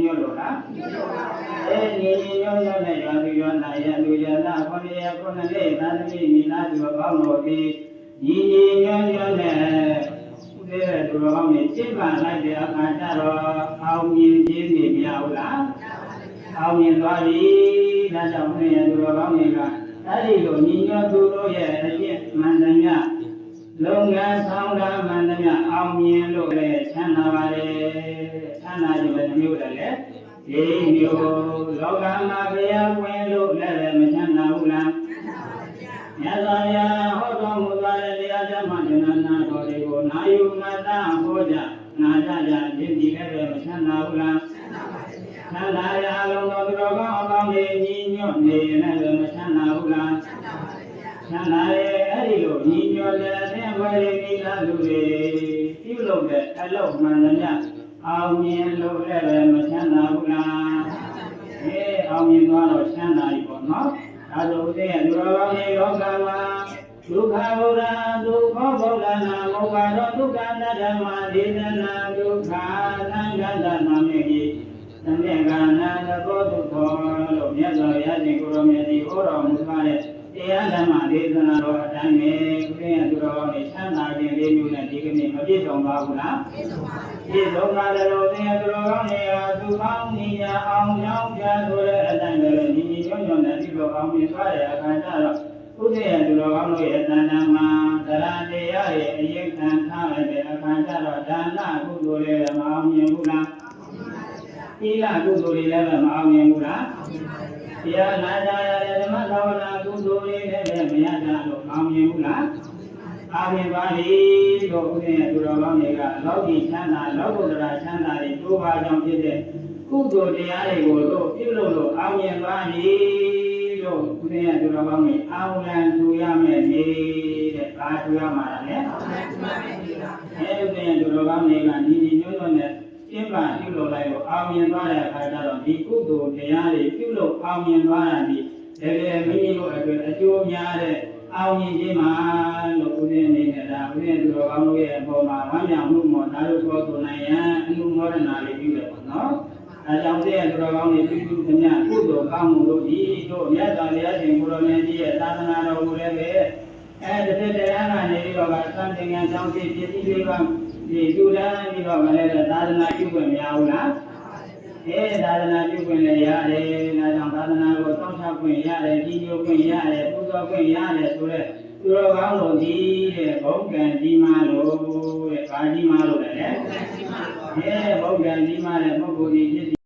ညွတ်လို့လားညွတ်လို့ပါဗျာအဲညီညီညွတ်ညွတ်နဲ့ရွာသူရွာနာရလူရနာခொနည်းခုနှစ်လေးသာသမီမိနာသူကောင်းတော်သည်ညီညီညွတ်ညွတ်နဲ့ဥဒေရသူကောင်းနဲ့စိတ်ပါလိုက်တဲ့အခါကျတော့အောင်မြင်ခြင်းနေမရဘူးလားအောင်မြင်သွားပြီဒါကြောင့်ဘုရားသူကောင်းတွေကအဲဒီလိုညီညွတ်သူတို့ရဲ့အကျင့်မှန်သမျှလုပ်ငန်းဆောင်တာမှန်သမျှအောင်မြင်လို့လည်းချမ်းသာပါလေချမ်းသာခြင်းပဲ မျိုးတယ်လေဒီမျိုးလောကမှာဘုရားဝင်လို့လည်းမချမ်းသာဘူးလားမြတ်စွာဘုရားဟောတော်မူသောတရားဓမ္မဉာဏနာတော်တွေကိုနာယူမတာဟောကြနာကြကြခြင်းဒီလည်းပဲမချမ်းသာဘူးလားချမ်းသာရအလုံးတော်သူတော်ကောင်းအကောင်းတွေညီညွတ်နေလည်းပဲမချမ်းသာဘူးလားချမ်းသာရဲ့အဲ့ဒီလိုညီညွတ်တဲ့အသင်္ဘောရင်းမိသားစုတွေပြုလုပ်တဲ့အလုပ်မှန်သမျှ အောင်မြင်လို့လည်းပဲမချမ်းသာဘူးလားအေးအောင်မြင်သွားတော့ချမ်းသာပြီပေါ့နော်ဒါဆိုဦးဇင်းရဲ့လူတော်ကောင်းတွေလောကမှာဒုက္ခဗုဒ္ဓဒုက္ခဗုဒ္ဓနာမောဟရောဒုက္ခတဓမ္မဒေသနာဒုက္ခသံဃာတနာမေကြီးသမင်္ဂနာသဘောဒုက္ခလို့မြတ်စွာဘုရားရှင်ကိုရောမြတ်ဒီဟောတော်မူထားတဲ့ တရားဓမ္မဒေသနာတော်အတိုင်းပဲဦးဇင်းရဲ့လူတော်ကောင်းတွေချမ်းသာခြင်းလေးမျိုးနဲ့ဒီကနေ့မပြည့်စုံပါဘူးလားဒီလောကလည်းလို့သင်ရတော်ကောင်းနေရာသူကောင်းနေရာအောင်ကြောင်းပြဆိုတဲ့အတိုင်းပဲညီညီညွတ်ညွတ်နဲ့ဒီလိုအောင်မြင်သွားတဲ့အခါကျတော့ဥဒိယသူတော်ကောင်းတို့ရဲ့တဏ္ဍာမှာတရားတရားရဲ့အရေးခံထားရတဲ့အခါကျတော့ဒါနကုသိုလ်လည်းမအောင်မြင်ဘူးလားသီလကုသိုလ်တွေလည်းမအောင်မြင်ဘူးလားတရားနာကြရတဲ့ဓမ္မသာဝနာကုသိုလ်တွေလည်းမရကြလို့ အောင်မြင်ဘူးလားအာမြင်ပါလေလို့ဦးဇင်းရဲ့သူတော်ကောင်းတွေကလောကီချမ်းသာလောကုတ္တရာချမ်းသာတွေတိုးပါကြောင့်ဖြစ်တဲ့ကုသိုလ်တရားတွေကိုတို့ပြုလုပ်လို့အာမြင်ပါလေလို့ဦးဇင်းရဲ့သူတော်ကောင်းတွေအာဝလံထူရမယ်နေတဲ့ဘာထူရမှာလဲအဲဦးဇင်းရဲ့သူတော်ကောင်းတွေကညီညီညွတ်ညွတ်နဲ့ပြင်းပါပြုလုပ်လိုက်လို့အာမြင်သွားတဲ့အခါကျတော့ဒီကုသိုလ်တရားတွေပြုလုပ်အာမြင်သွားတာဒီ လည်းမိမိတို့အတွက်အကျိုးများတဲ့အောင်မြင်ခြင်းမှာလို့ဦးဇင်းအနေနဲ့ဒါဦးဇင်းသူတော်ကောင်းတို့ရဲ့အပေါ်မှာဝမ်းမြောက်မှုမောဒါတို့ပြောဆိုနိုင်ရန်အမှုမောဒနာလေးပြုတယ်ပေါ့နော်။အဲကြောင့်ဦးဇင်းရဲ့သူတော်ကောင်းတွေပြုစုသမျှကုသိုလ်ကောင်းမှုတို့ဒီတို့မြတ်စွာဘုရားရှင်ကိုရောင်ကြီးရဲ့သာသနာတော်မူလည်းပဲအဲတစ်သက်တရားကနေပြီးတော့ကသံသင်္ကန်းဆောင်စီပစ္စည်းလေးပါဒီသူတန်းပြီးတော့မလဲတဲ့သာသနာပြုခွင့်မရဘူးလား။ အဲသာသနာပြုခွင့်လည်းရတယ်။ဒါကြောင့်သာသနာကိုတောင်းချခွင့်ရတယ်၊ကြီးညိုခွင့်ရတယ်၊ပူဇော်ခွင့်ရတယ်ဆိုတဲ့သူတော်ကောင်းတို့ဒီတဲ့ဘုံကံကြီးမားလို့တဲ့ဗာကြီးမားလို့လည်းအဲဘုံကံကြီးမားတဲ့ပုဂ္ဂိုလ်ဒီဖြစ်